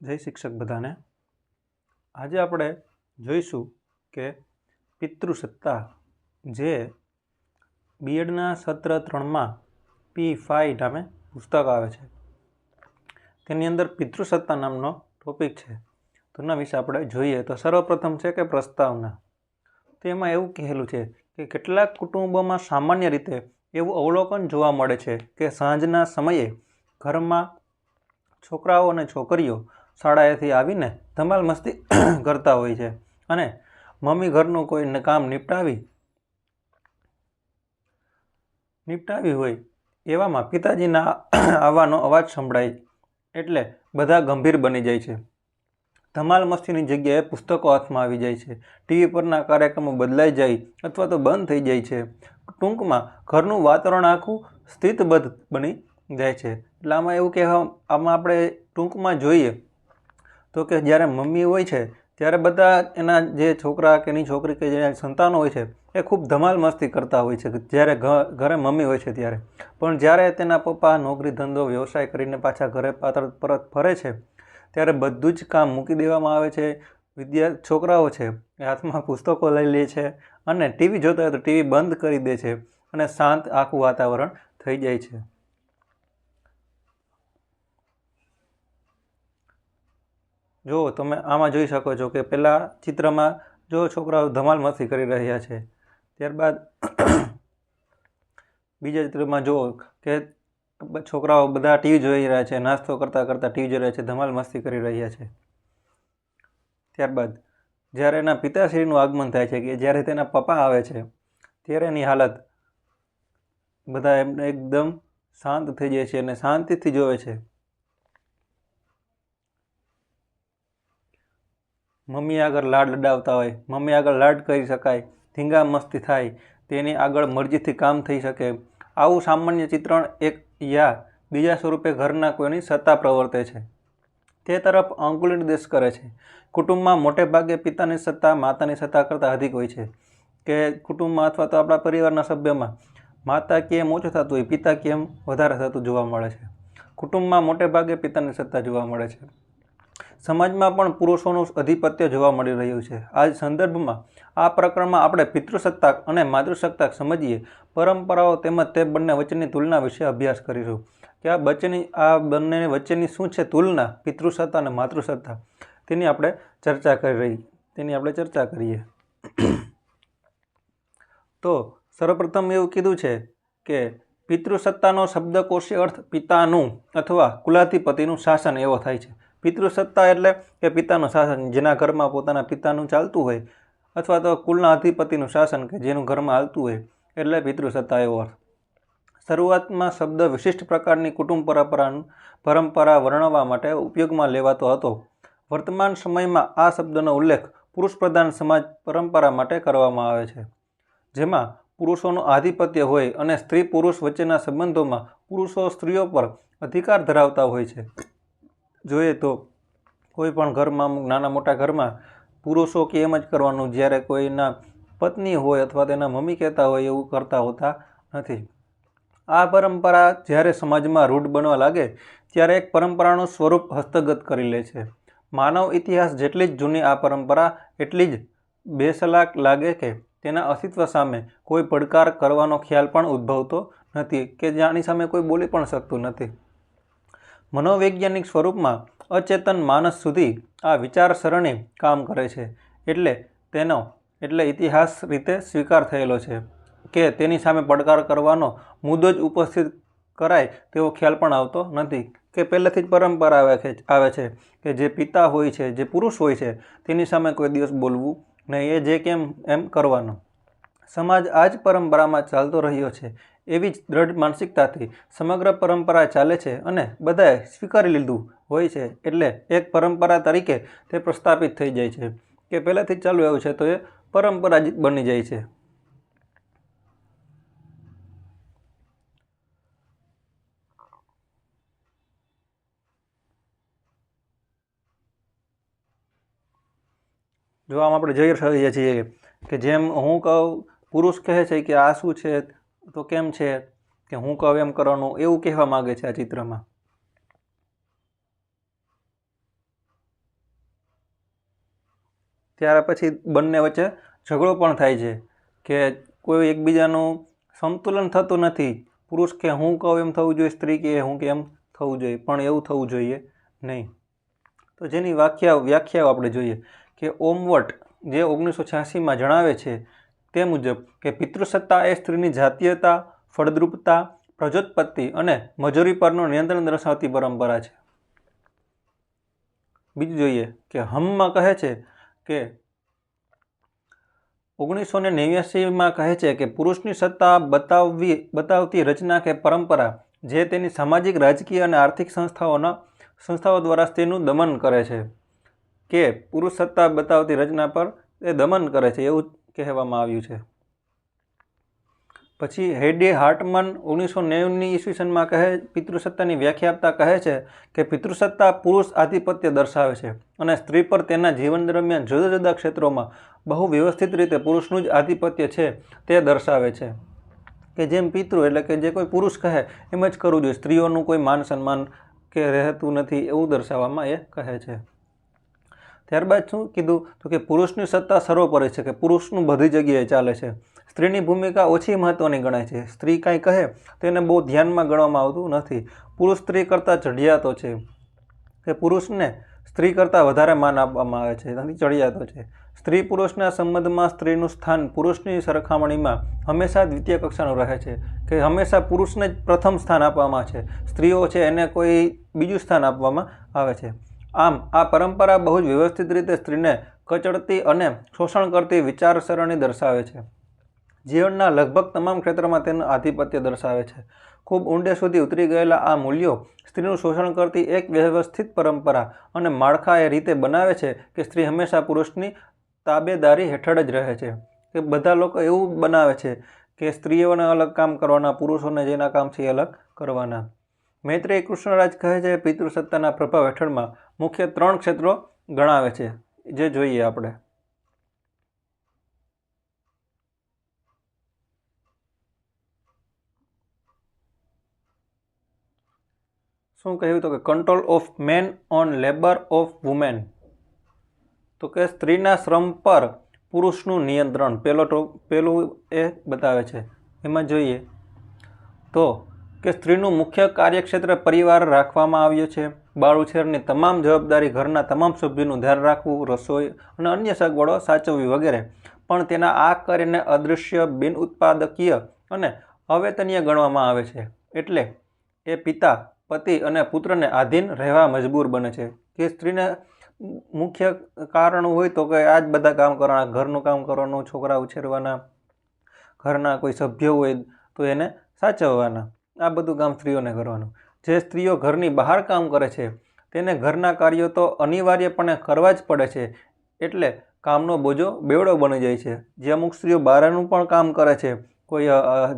જય શિક્ષક બધાને. આજે આપણે જોઈશું કે પિતૃસત્તા જે બીએડના સત્ર ત્રણમાં પી ફાઈ નામે પુસ્તક આવે છે. તેની અંદર પિતૃસત્તા નામનો ટોપિક છે. તો એના વિશે આપણે જોઈએ. તો સર્વપ્રથમ છે કે પ્રસ્તાવના. તો એમાં એવું કહેલું છે કે કેટલાક કુટુંબોમાં સામાન્ય રીતે એવું અવલોકન જોવા મળે છે કે સાંજના સમયે ઘરમાં છોકરાઓ અને છોકરીઓ શાળાએથી આવીને ધમાલ મસ્તી કરતા હોય છે. અને મમ્મી ઘરનું કોઈ કામ નિપટાવી નિપટાવી હોય એવામાં પિતાજીના આવવાનો અવાજ સંભળાય એટલે બધા ગંભીર બની જાય છે. ધમાલ મસ્તીની જગ્યાએ પુસ્તકો હાથમાં આવી જાય છે. ટીવી પરના કાર્યક્રમો બદલાઈ જાય અથવા તો બંધ થઈ જાય છે. ટૂંકમાં ઘરનું વાતાવરણ આખું સ્થિતબદ્ધ બની જાય છે. એટલે આમાં એવું કહેવા, આમાં આપણે ટૂંકમાં જોઈએ તો કે જ્યારે મમ્મી હોય છે, ત્યારે બધા એના જે છોકરા કે એની છોકરી કે જે સંતાનો હોય છે, એ ખૂબ ધમાલ મસ્તી કરતા હોય છે, જ્યારે ઘરે મમ્મી હોય છે ત્યારે. પણ જ્યારે તેના પપ્પા નોકરી, ધંધો, વ્યવસાય કરીને પાછા ઘરે પાત્ર પરત ફરે છે, ત્યારે બધું જ કામ મૂકી દેવામાં આવે છે, વિદ્યા, છોકરાઓ છે એ હાથમાં પુસ્તકો લઈ લે છે અને ટીવી જોતા હોય તો ટીવી બંધ કરી દે છે અને શાંત આખું વાતાવરણ થઈ જાય છે. જો તમે આમાં જોઈ શકો છો કે પહેલાં ચિત્રમાં જો છોકરાઓ ધમાલ મસ્તી કરી રહ્યા છે, ત્યારબાદ બીજા ચિત્રમાં જુઓ કે છોકરાઓ બધા ટીવી જોઈ રહ્યા છે, નાસ્તો કરતાં કરતાં ટીવી જોઈ રહ્યા છે, ધમાલ મસ્તી કરી રહ્યા છે. ત્યારબાદ જ્યારે એના પિતાશ્રીનું આગમન થાય છે કે જ્યારે તેના પપ્પા આવે છે, ત્યારે એની હાલત બધા એમને એકદમ શાંત થઈ જાય છે અને શાંતિથી જોવે છે. મમ્મી આગળ લાડ લડાવતા હોય, મમ્મી આગળ લાડ કરી શકાય, ધીંગા મસ્તી થાય, તેની આગળ મરજીથી કામ થઈ શકે. આવું સામાન્ય ચિત્રણ એક યા બીજા સ્વરૂપે ઘરના કોઈની સત્તા પ્રવર્તે છે. તે તરફ અંકુલ નિર્દેશ કરે છે. કુટુંબમાં મોટે ભાગે પિતાની સત્તા, માતાની સત્તા કરતાં અધિક હોય છે કે કુટુંબમાં અથવા તો આપણા પરિવારના સભ્યમાં. માતા કેમ ઓછું થતું હોય, પિતા કેમ વધારે થતું જોવા મળે છે? કુટુંબમાં મોટે ભાગે પિતાની સત્તા જોવા મળે છે. સમાજમાં પણ પુરુષોનું અધિપત્ય જોવા મળી રહ્યું છે. આ સંદર્ભમાં આ પ્રકરણમાં આપણે પિતૃસત્તાક અને માતૃસત્તાક સમજીએ પરંપરાઓ તેમજ તે બંને વચ્ચેની તુલના વિશે અભ્યાસ કરીશું. કે આ વચ્ચેની આ બંને વચ્ચેની શું છે તુલના? પિતૃસત્તા અને માતૃસત્તા. તેની આપણે ચર્ચા કરી રહી તેની આપણે ચર્ચા કરીએ. તો સર્વપ્રથમ એવું કીધું છે કે પિતૃસત્તાનો શબ્દકોશી અર્થ પિતાનું અથવા કુલાધિપતિનું શાસન એવો થાય છે. પિતૃસત્તા એટલે કે પિતાનું શાસન, જેના ઘરમાં પોતાના પિતાનું ચાલતું હોય અથવા તો કુલના અધિપતિનું શાસન કે જેનું ઘરમાં હાલતું હોય, એટલે પિતૃસત્તા એવો અર્થ. શરૂઆતમાં શબ્દ વિશિષ્ટ પ્રકારની કુટુંબ પરંપરાનું પરંપરા વર્ણવવા માટે ઉપયોગમાં લેવાતો હતો. વર્તમાન સમયમાં આ શબ્દનો ઉલ્લેખ પુરુષ પ્રધાન સમાજ પરંપરા માટે કરવામાં આવે છે. જેમાં પુરુષોનું આધિપત્ય હોય અને સ્ત્રી પુરુષ વચ્ચેના સંબંધોમાં પુરુષો સ્ત્રીઓ પર અધિકાર ધરાવતા હોય છે. જોઈએ તો કોઈ પણ ઘરમાં, નાના મોટા ઘરમાં પુરુષો કે એમ જ કરવાનું. જ્યારે કોઈના પત્ની હોય અથવા તેના મમ્મી કહેતા હોય એવું કરતા હોતા નથી. આ પરંપરા જ્યારે સમાજમાં રૂઢ બનવા લાગે, ત્યારે એક પરંપરાનું સ્વરૂપ હસ્તગત કરી લે છે. માનવ ઇતિહાસ જેટલી જ જૂની આ પરંપરા, એટલી જ બેસલાક લાગે કે તેના અસ્તિત્વ સામે કોઈ પડકાર કરવાનો ખ્યાલ પણ ઉદ્ભવતો નથી કે જાની સામે કોઈ બોલી પણ શકતું નથી. મનોવૈજ્ઞાનિક સ્વરૂપમાં અચેતન માનસ સુધી આ વિચારસરણી કામ કરે છે. એટલે તેનો, એટલે ઇતિહાસ રીતે સ્વીકાર થયેલો છે કે તેની સામે પડકાર કરવાનો મુદ્દો જ ઉપસ્થિત કરાય તેવો ખ્યાલ પણ આવતો નથી. કે પહેલેથી જ પરંપરા આવે છે કે જે પિતા હોય છે, જે પુરુષ હોય છે, તેની સામે કોઈ દિવસ બોલવું નહીં. એ જે કેમ એમ કરવાનું. સમાજ આ જ પરંપરામાં ચાલતો રહ્યો છે. એવી જ દ્રઢ માનસિકતાથી સમગ્ર પરંપરા ચાલે છે અને બધાએ સ્વીકારી લીધું હોય છે એટલે એક પરંપરા તરીકે તે પ્રસ્થાપિત થઈ જાય છે. કે પહેલાંથી ચાલુ આવ્યું છે તો એ પરંપરા જ બની જાય છે. જો આમ આપણે જોઈ રહીએ છીએ કે જેમ હું કહું પુરુષ કહે છે કે આ શું છે? તો કેમ છે? કે હું કહું એમ કરવાનું એવું કહેવા માગે છે આ ચિત્રમાં. ત્યાર પછી બંને વચ્ચે ઝઘડો પણ થાય છે કે કોઈ એકબીજાનું સંતુલન થતું નથી. પુરુષ કે હું કહું એમ થવું જોઈએ, સ્ત્રી કે હું કેમ થવું જોઈએ? પણ એવું થવું જોઈએ નહીં. તો જેની વ્યાખ્યા વ્યાખ્યાઓ આપણે જોઈએ કે ઓમવટ જે ઓગણીસો છ્યાસીમાં જણાવે છે તે મુજબ કે પિતૃસત્તા એ સ્ત્રીની જાતીયતા, ફળદ્રુપતા, પ્રજોત્પત્તિ અને મજૂરી પરનું નિયંત્રણ દર્શાવતી પરંપરા છે. બીજું જોઈએ કે હમમાં કહે છે કે ઓગણીસો ને નેવ્યાસીમાં કહે છે કે પુરુષની સત્તા બતાવવી, બતાવતી રચના કે પરંપરા જે તેની સામાજિક, રાજકીય અને આર્થિક સંસ્થાઓના, સંસ્થાઓ દ્વારા તેનું દમન કરે છે. કે પુરુષ સત્તા બતાવતી રચના પર એ દમન કરે છે એવું કહેવામાં આવ્યું છે. પછી હેડે હાર્ટમન ઓગણીસો નેવુંની ઈસવીસનમાં કહે, પિતૃસત્તાની વ્યાખ્યા આપતા કહે છે કે પિતૃસત્તા પુરુષ આધિપત્ય દર્શાવે છે અને સ્ત્રી પર તેના જીવન દરમિયાન જુદા જુદા ક્ષેત્રોમાં બહુ વ્યવસ્થિત રીતે પુરુષનું જ આધિપત્ય છે તે દર્શાવે છે. કે જેમ પિતૃ એટલે કે જે કોઈ પુરુષ કહે, એમ જ કરવું જોઈએ. સ્ત્રીઓનું કોઈ માન સન્માન કે રહેતું નથી એવું દર્શાવવામાં એ કહે છે. ત્યારબાદ શું કીધું? તો કે પુરુષની સત્તા સર્વોપરી છે કે પુરુષનું બધી જગ્યાએ ચાલે છે. સ્ત્રીની ભૂમિકા ઓછી મહત્ત્વની ગણાય છે. સ્ત્રી કાંઈ કહે, તો એને બહુ ધ્યાનમાં ગણવામાં આવતું નથી. પુરુષ સ્ત્રી કરતાં ચઢિયાતો છે. કે પુરુષને સ્ત્રી કરતાં વધારે માન આપવામાં આવે છે. એનાથી ચડિયાતો છે. સ્ત્રી પુરુષના સંબંધમાં સ્ત્રીનું સ્થાન પુરુષની સરખામણીમાં હંમેશા દ્વિતીય કક્ષાનું રહે છે. કે હંમેશા પુરુષને જ પ્રથમ સ્થાન આપવામાં છે. સ્ત્રીઓ છે એને કોઈ બીજું સ્થાન આપવામાં આવે છે. આમ, આ પરંપરા બહુ જ વ્યવસ્થિત રીતે સ્ત્રીને કચડતી અને શોષણ કરતી વિચારસરણી દર્શાવે છે. જીવનના લગભગ તમામ ક્ષેત્રમાં તેનું આધિપત્ય દર્શાવે છે. ખૂબ ઊંડે સુધી ઉતરી ગયેલા આ મૂલ્યો સ્ત્રીનું શોષણ કરતી એક વ્યવસ્થિત પરંપરા અને માળખા એ રીતે બનાવે છે કે સ્ત્રી હંમેશા પુરુષની તાબેદારી હેઠળ જ રહે છે. કે બધા લોકો એવું બનાવે છે કે સ્ત્રીઓને અલગ કામ કરવાના, પુરુષોને જેના કામ છે અલગ કરવાના. મૈત્રેય કૃષ્ણરાજ કહે છે, પિતૃસત્તાના પ્રભાવ હેઠળમાં મુખ્ય ત્રણ ક્ષેત્રો ગણાવે છે. જે જોઈએ આપણે. શું કહ્યું તો કે control of men on labour of women તો કે સ્ત્રીના શ્રમ પર પુરુષનું નિયંત્રણ. પેલો ટો, પેલું એ બતાવે છે. એમાં જોઈએ તો કે સ્ત્રીનું મુખ્ય કાર્યક્ષેત્ર પરિવાર રાખવામાં આવ્યો છે. બાળ ઉછેરની તમામ જવાબદારી ઘરના તમામ સભ્યોનું ધ્યાન રાખવું, રસોઈ અને અન્ય સગવડો સાચવવી વગેરે. પણ તેના આ કાર્યને અદૃશ્ય બિન ઉત્પાદકીય અને અવેતનીય ગણવામાં આવે છે. એટલે એ પિતા, પતિ અને પુત્રને આધીન રહેવા મજબૂર બને છે. કે સ્ત્રીને મુખ્ય કારણ હોય તો કે આ જ બધા કામ કરવાના, ઘરનું કામ કરવાનું, છોકરા ઉછેરવાના, ઘરના કોઈ સભ્ય હોય તો એને સાચવવાના. આ બધું કામ સ્ત્રીઓને કરવાનું. જે સ્ત્રીઓ ઘરની બહાર કામ કરે છે, તેને ઘરના કાર્યો તો અનિવાર્યપણે કરવા જ પડે છે, એટલે કામનો બોજો બેવડો બની જાય છે. જે અમુક સ્ત્રીઓ બહારનું પણ કામ કરે છે, કોઈ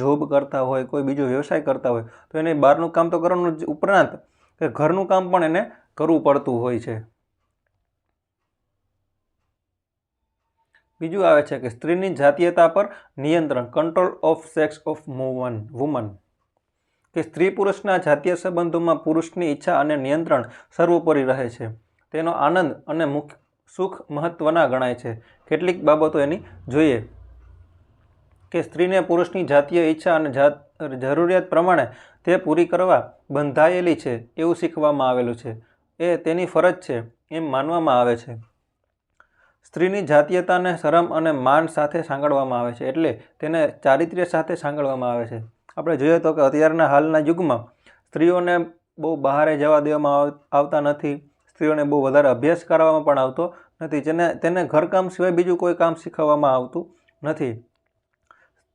જોબ કરતા હોય, કોઈ બીજો વ્યવસાય કરતા હોય, તો એને બહારનું કામ તો કરવાનું જ ઉપરાંત કે ઘરનું કામ પણ એને કરવું પડતું હોય છે. બીજું આવે છે કે સ્ત્રીની જાતીયતા પર નિયંત્રણ control of sex of woman કે સ્ત્રી પુરુષના જાતીય સંબંધોમાં પુરુષની ઈચ્છા અને નિયંત્રણ સર્વોપરી રહે છે. તેનો આનંદ અને મુખ્ય સુખ મહત્ત્વના ગણાય છે. કેટલીક બાબતો એની જોઈએ. કે સ્ત્રીને પુરુષની જાતીય ઈચ્છા અને જાત, જરૂરિયાત પ્રમાણે તે પૂરી કરવા બંધાયેલી છે એવું શીખવામાં આવેલું છે. એ તેની ફરજ છે એમ માનવામાં આવે છે. સ્ત્રીની જાતીયતાને શરમ અને માન સાથે સાંકળવામાં આવે છે એટલે તેને ચારિત્ર્ય સાથે સાંકળવામાં આવે છે. આપણે જોઈએ તો કે અત્યારના હાલના યુગમાં સ્ત્રીઓને બહુ બહારે જવા દેવામાં આવતા નથી. સ્ત્રીઓને બહુ વધારે અભ્યાસ કરાવવામાં પણ આવતો નથી. જેને, તેને ઘરકામ સિવાય બીજું કોઈ કામ શીખવવામાં આવતું નથી.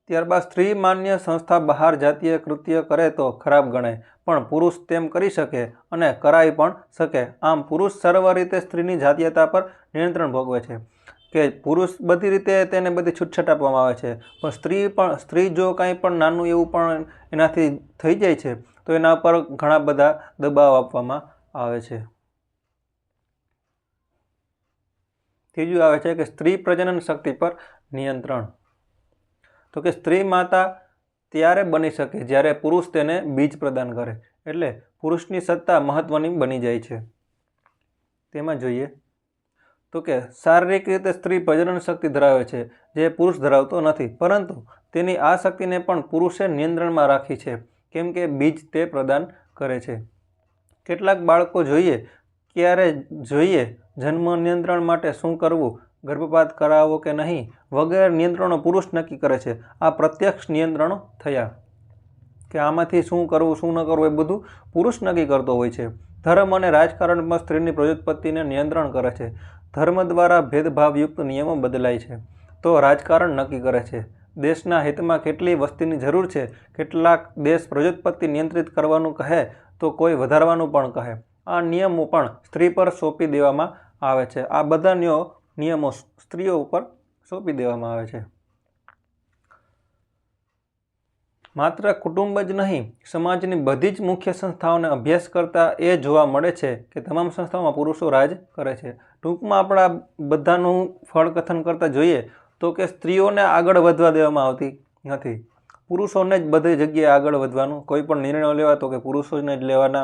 ત્યારબાદ સ્ત્રી માન્ય સંસ્થા બહાર જાતીય કૃત્ય કરે તો ખરાબ ગણાય, પણ પુરુષ તેમ કરી શકે અને કરાવી પણ શકે. આમ પુરુષ સર્વ રીતે સ્ત્રીની જાતીયતા પર નિયંત્રણ ભોગવે છે. કે પુરુષ બધી રીતે તેને બધી છૂટછાટ આપવામાં આવે છે. પણ સ્ત્રી પણ, સ્ત્રી જો કાંઈ પણ નાનું એવું પણ એનાથી થઈ જાય છે, તો એના પર ઘણા બધા દબાવ આપવામાં આવે છે. ત્રીજું આવે છે કે સ્ત્રી પ્રજનન શક્તિ પર નિયંત્રણ. તો કે સ્ત્રી માતા ત્યારે બની શકે જ્યારે પુરુષ તેને બીજ પ્રદાન કરે. એટલે પુરુષની સત્તા મહત્ત્વની બની જાય છે. તેમાં જોઈએ તો કે શારીરિક રીતે સ્ત્રી પ્રજનન શક્તિ ધરાવે છે, જે પુરુષ ધરાવતો નથી. પરંતુ તેની આ શક્તિને પણ પુરુષે નિયંત્રણમાં રાખી છે, કેમ કે બીજ તે પ્રદાન કરે છે. કેટલાક બાળકો જોઈએ, ક્યારે જોઈએ જન્મ નિયંત્રણ માટે શું કરવું, ગર્ભપાત કરાવવો કે નહીં, વગેરે નિયંત્રણો પુરુષ નક્કી કરે છે. આ પ્રત્યક્ષ નિયંત્રણો થયા. કે આમાંથી શું કરવું, શું ન કરવું એ બધું પુરુષ નક્કી કરતો હોય છે. ધર્મ અને રાજકારણમાં સ્ત્રીની પ્રજોત્પત્તિને નિયંત્રણ કરે છે. ધર્મ દ્વારા ભેદભાવયુક્ત નિયમો બદલાય છે. તો રાજકારણ નક્કી કરે છે. દેશના હિતમાં કેટલી વસ્તીની જરૂર છે, કેટલાક દેશ પ્રજોત્પત્તિ નિયંત્રિત કરવાનું કહે, તો કોઈ વધારવાનું પણ કહે. આ નિયમો પણ સ્ત્રી પર સોંપી દેવામાં આવે છે. આ બધા નિયમો સ્ત્રીઓ ઉપર સોંપી દેવામાં આવે છે. માત્ર કુટુંબ જ નહીં, સમાજની બધી જ મુખ્ય સંસ્થાઓને અભ્યાસ કરતાં એ જોવા મળે છે કે તમામ સંસ્થાઓમાં પુરુષો રાજ કરે છે. ટૂંકમાં આપણા બધાનું ફળકથન કરતાં જોઈએ તો કે સ્ત્રીઓને આગળ વધવા દેવામાં આવતી નથી. પુરુષોને જ બધી જગ્યાએ આગળ વધવાનું, કોઈ પણ નિર્ણયો લેવા તો કે પુરુષોને જ લેવાના,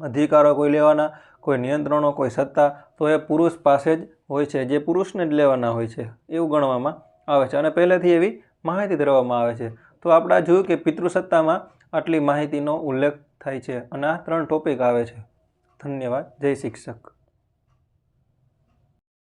અધિકારો કોઈ લેવાના, કોઈ નિયંત્રણો, કોઈ સત્તા, તો એ પુરુષ પાસે જ હોય છે. જે પુરુષને જ લેવાના હોય છે, એવું ગણવામાં આવે છે. અને પહેલેથી એવી માહિતી ધરવામાં આવે છે. તો આપણે જોયું કે પિતૃસત્તામાં આટલી માહિતીનો ઉલ્લેખ થાય છે અને આ ત્રણ ટોપિક આવે છે. ધન્યવાદ. જય શિક્ષક.